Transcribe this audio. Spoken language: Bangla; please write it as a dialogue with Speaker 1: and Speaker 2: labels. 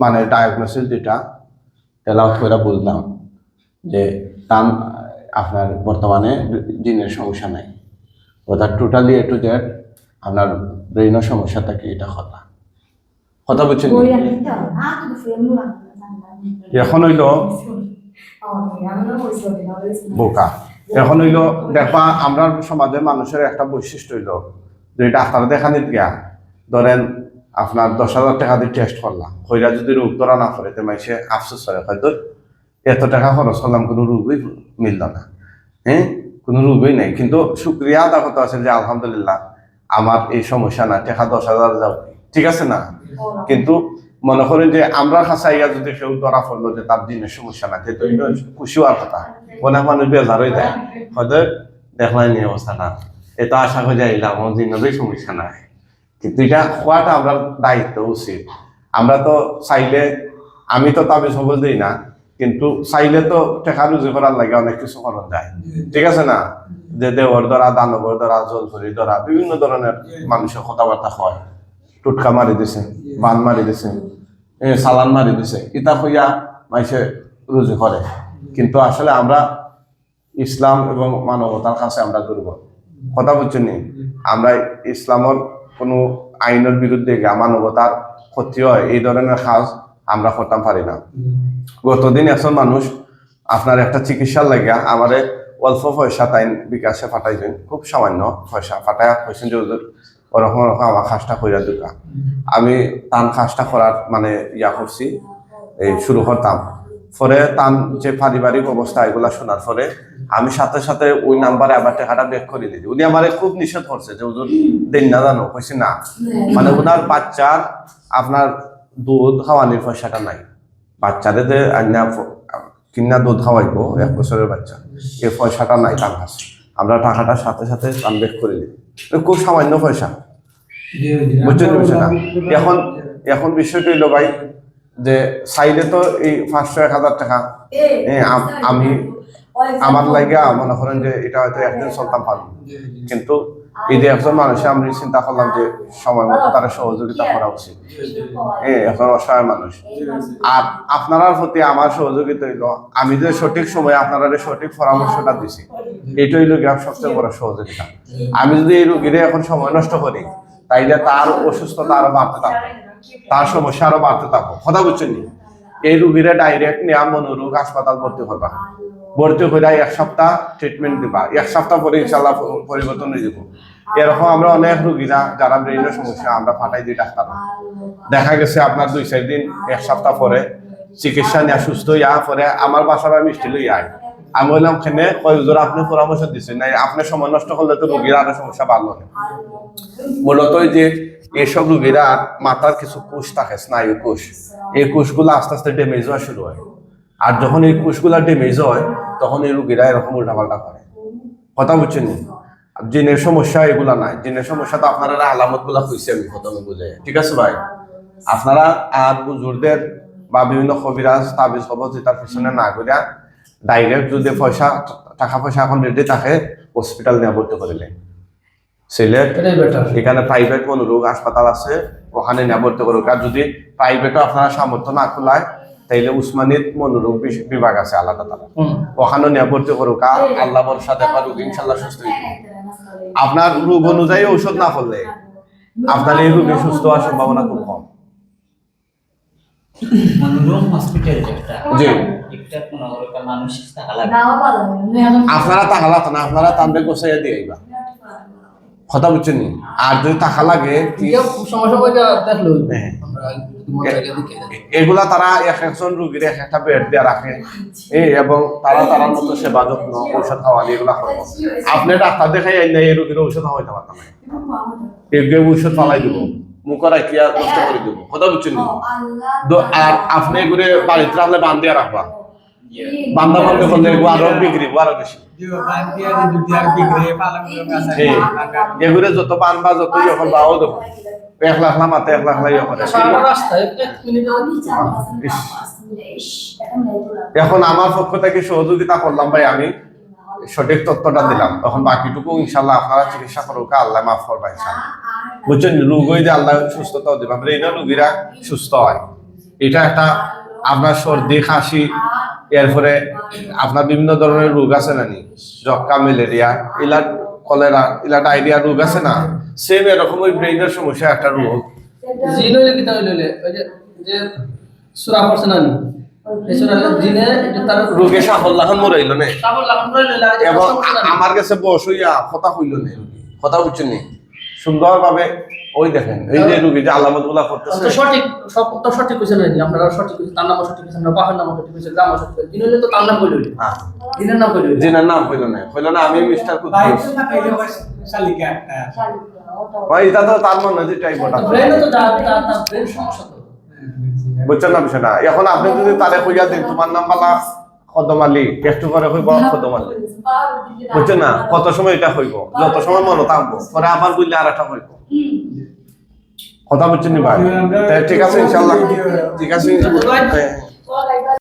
Speaker 1: মানে ডায়াগনোসিস যেটা তেলাওয়াত করে বুঝলাম যে তার আপনার বর্তমানে জিনের সমস্যা নাই। অর্থাৎ টোটালি এ টু জেড আপনার ব্রেনের সমস্যা থাকে, এটা কথা। কথা
Speaker 2: mura.
Speaker 1: এখন হইল বোকা। এখন হইল দেখবা, আমরা সমাজের মানুষের একটা বৈশিষ্ট্য হইল যে ডাক্তার দেখানিত গিয়া, ধরেন আপনার দশ হাজার টাকা দিয়ে টেস্ট করলাম। হইরা যদি রোগ ধরা না পড়ে, তো মাইসে আফসোস হয় হয়তো এত টাকা খরচ করলাম, কোনো রোগই মিলল না। হ্যাঁ? কোনো রোগই নাই। কিন্তু শুক্রিয়া আদা করতে আছে যে, আলহামদুলিল্লাহ, আমার এই সমস্যা না টাকা দশ হাজার যাও ঠিক আছে না? কিন্তু মনে করেন যে, আমরা খাসাইয়া যদি কেউ ধরা পড়ল যে, তার দিনের সমস্যা না এটা খুশি হওয়ার কথা। অনেক মানুষ বেজার হয়ে যায়। হয়তো দেখলাই নি অবস্থা না। এটা আশা করে যাইলাম আমার দিনেরই সমস্যা নাই। কিন্তু এটা হওয়াটা আমরা দায়িত্ব উচিত আমরা তো চাইলে, আমি তো তাবিজ হবল দিই না, কিন্তু চাইলে তো টেকা রুজি করার লাগে অনেক কিছু করা যায়। ঠিক আছে না? যে দেওয়ার দ্বারা, দানবর দ্বারা জলফরি দ্বারা বিভিন্ন ধরনের মানুষের কথাবার্তা হয়। টুটকা মারি দিছে, বান মারি দিছে সালান মারি দিছে, ইতা হইয়া মাইসে রুজু করে। কিন্তু আসলে আমরা ইসলাম এবং মানবতার কাছে আমরা দুর্বল। কথা বুঝছেন নি? আমরা ইসলামের কোনো আইনের বিরুদ্ধে মানবতার ক্ষতি হয়, এই ধরনের কাজ আমরা করতাম পারি না। গতদিন একজন মানুষ আপনার একটা চিকিৎসার লাগিয়া আমারে অল্প পয়সা তাই বিকাশে ফাটাইছেন খুব সামান্য পয়সা ফাটাই হয়েছেন যে ওরকম ওরকম আমার কাজটা কইরা দুকা আমি তান কাজটা করার মানে ইয়া করছি, এই শুরু করতাম। পরে তান যে পারিবারিক অবস্থা এগুলা শোনার পরে আমি সাথে সাথে ওই নাম্বারে আবার টাকাটা বেক করে দিই। উনি আমারে খুব নিষেধ করছে যে হুজুর দিন না জানো? কইছি না। মানে ওনার বাচ্চার আপনার দুধ খাওয়ানির পয়সাটা নাই। বাচ্চাদের যে আন্না কিনা দুধ খাওয়াইবো এক বছরের বাচ্চা এই পয়সাটা নাই তার কাছে। আমরা টাকাটা সাথে সাথে তান বেক করে দিই। খুব সামান্য পয়সা। বুঝছেন বিষয়টা? এখন এখন বিষয়টা হইল ভাই যে চাইলে তো এই পাঁচশো এক হাজার টাকা। এ, আম- আমি আমার লাগিয়া মনে করেন যে এটা হয়তো একদিন চলতাম পারব কিন্তু এই যে একজন মানুষে আমি চিন্তা করলাম যে সময় মতো তারা সহযোগিতা করা উচিত। এ এখন অসহায় মানুষ। আর আপনার প্রতি আমার সহযোগিতা হইল আমি যে সঠিক সময়ে আপনারা যে সঠিক পরামর্শটা দিছি এটা হইল গিয়া সবচেয়ে বড় সহযোগিতা। আমি যদি এই রোগীরে এখন সময় নষ্ট করি তাইলে তার অসুস্থতা আরও বাড়তে থাকবে। তার সমস্যা আরও বাড়তে থাকব কথা বুঝছেন এই রুগীরা ডাইরেক্ট নেওয়া মনোরোগ হাসপাতাল ভর্তি করবা। ভর্তি করে এক সপ্তাহ ট্রিটমেন্ট দিবা। এক সপ্তাহ পরে ইনশাল্লাহ পরিবর্তন হয়ে যাব। এরকম আমরা অনেক রুগীরা, যারা ব্রেনের সমস্যা, আমরা ফাটাই দিই ডাক্তার। দেখা গেছে আপনার দুই, চার দিন, এক সপ্তাহ পরে চিকিৎসা নেওয়া সুস্থ ইয়া পরে আমার বাসার মিষ্টি লই আয়। আমি বললাম, খেনে, কয় হুজুর, আপনি পরামর্শ দিচ্ছেন নাই, আপনি সময় নষ্ট করলে তো রুগীর আরও সমস্যা বাড়লো না। মূলত যে এসব রোগীরা মাথার কিছু কোষ থাকে, স্নায়ু কোষ এই কোষগুলো আস্তে আস্তে ড্যামেজ হওয়া শুরু হয়। আর যখন এই কোষগুলা ড্যামেজ হয়, তখন এই রোগীরা এরকম উল্টাপাল্টা করে। কথা বুঝছেন? জিনের সমস্যা এগুলা নাই। জিনের সমস্যা তো আপনারা আলামতগুলা কইছি আমি প্রথমে বুঝে ঠিক আছে ভাই? আপনারা আর বুজুরদের বা বিভিন্ন কবিরাজ, তাবিজ খবর তার পিছনে না করিয়া ডাইরেক্ট যদি পয়সা টাকা পয়সা এখন রেডি থাকে হসপিটাল নিয়ে ভর্তি করিলে সিলেট এখানে প্রাইভেট মনোরোগ হাসপাতাল আছে ওখানে নিয়ে ভর্তি করুক। আর যদি প্রাইভেটও আপনারা সামর্থ্য না খোলায় তাইলে উসমানিত মনোরোগ বিভাগ আছে আলাদা তারা ওখানেও নিয়ে ভর্তি করুক আর আল্লাহ ভরসা দেখা রোগ ইনশাল্লাহ সুস্থ হয়ে যাবে। আপনার রোগ অনুযায়ী ঔষধ না করলে আপনার এই রোগে সুস্থ হওয়ার সম্ভাবনা খুব কম
Speaker 3: মনোরম হসপিটাল যেটা
Speaker 1: জি
Speaker 3: একটা কোনো একটা মানসিক তাহলে
Speaker 1: আপনারা তাকালা না আপনারা তানবে গোসাইয়া দিয়ে আইবা। কথা বুঝছেন আর যদি টাকা লাগে হ্যাঁ। এগুলা তারা এক একজন রুগীর এক একটা বেড দিয়ে রাখে। এই এবং তারা তার মতো সেবা যত্ন ঔষধ খাওয়ানি এগুলা করব আপনি ডাক্তার দেখাই এই রুগীর ঔষধ খাওয়াইতে পারতাম এগুলো ঔষধ ফালাই দিব। মুখে রাখিয়া নষ্ট করে দিব। কথা বুঝছেন নি? দ- আর আপনি এগুলো বাড়িতে রাখলে বান দিয়ে রাখবা। বান্দা বন্ধ করলে আরও বিক্রি আরও বেশি। এগুলো যত বা যত ইয়ে করবা ও দেখো এক লাখ না মাতে এক লাখ ইয়ে করে এখন আমার পক্ষ থেকে সহযোগিতা করলাম ভাই আমি সঠিক তথ্যটা দিলাম। তখন বাকিটুকু ইনশাল্লাহ আপনারা চিকিৎসা করুক আল্লাহ মাফ করবা ইনশাল্লাহ। বুঝছেন? রোগ হয়ে যে আল্লাহ সুস্থতাও দিবে। আমরা এই রুগীরা সুস্থ হয়। এটা একটা আপনার সর্দি খাসি এরপরে আপনার বিভিন্ন ধরনের রোগ আছে না নি? যক্কা ম্যালেরিয়া ইলা কলেরা ইলা ডায়রিয়া রোগ আছে না? সেম এরকম ওই ব্রেইনের সমস্যা একটা রোগ।
Speaker 4: এটা
Speaker 1: রোগে সাফল্যাহন মরাইল নে। এবং? আমার কাছে বস হইয়া কথা হইল নে কথা বুঝছেন নি? সুন্দর ভাবে ওই দেখেন এই যে রোগী যে আলামতগুলা করতেছে।
Speaker 4: তো সঠিক সব তো সঠিক কইছে না নি? আপনারা সঠিক কইছে তার নাম সঠিক কইছে না বাপের নাম সঠিক কইছে গ্রাম সঠিক কইছে জিন হইলে তো তার নাম কইলো
Speaker 1: হ্যাঁ।
Speaker 4: জিনের নাম কইলো
Speaker 1: জিনার নাম হইল না হইল না আমি মিস্টার কুদ্দুস ভাই এটা তো তার মনে হয় যে টাইপটা
Speaker 4: ব্রেন তো তার তার ব্রেন সমস্যা তো।
Speaker 1: বুঝছেন না বিষয়টা? এখন আপনি যদি তারে কইয়া দেন তোমার নাম বালা। কদম আলী একটু করে হইব কদম আলী। বুঝছেন না? কত সময় এটা হইব? যত সময় মনে থাকব পরে আবার বুঝলে আর একটা হইব কথা বুঝছেন নি ভাই? ঠিক আছে ইনশাল্লাহ। ঠিক আছে।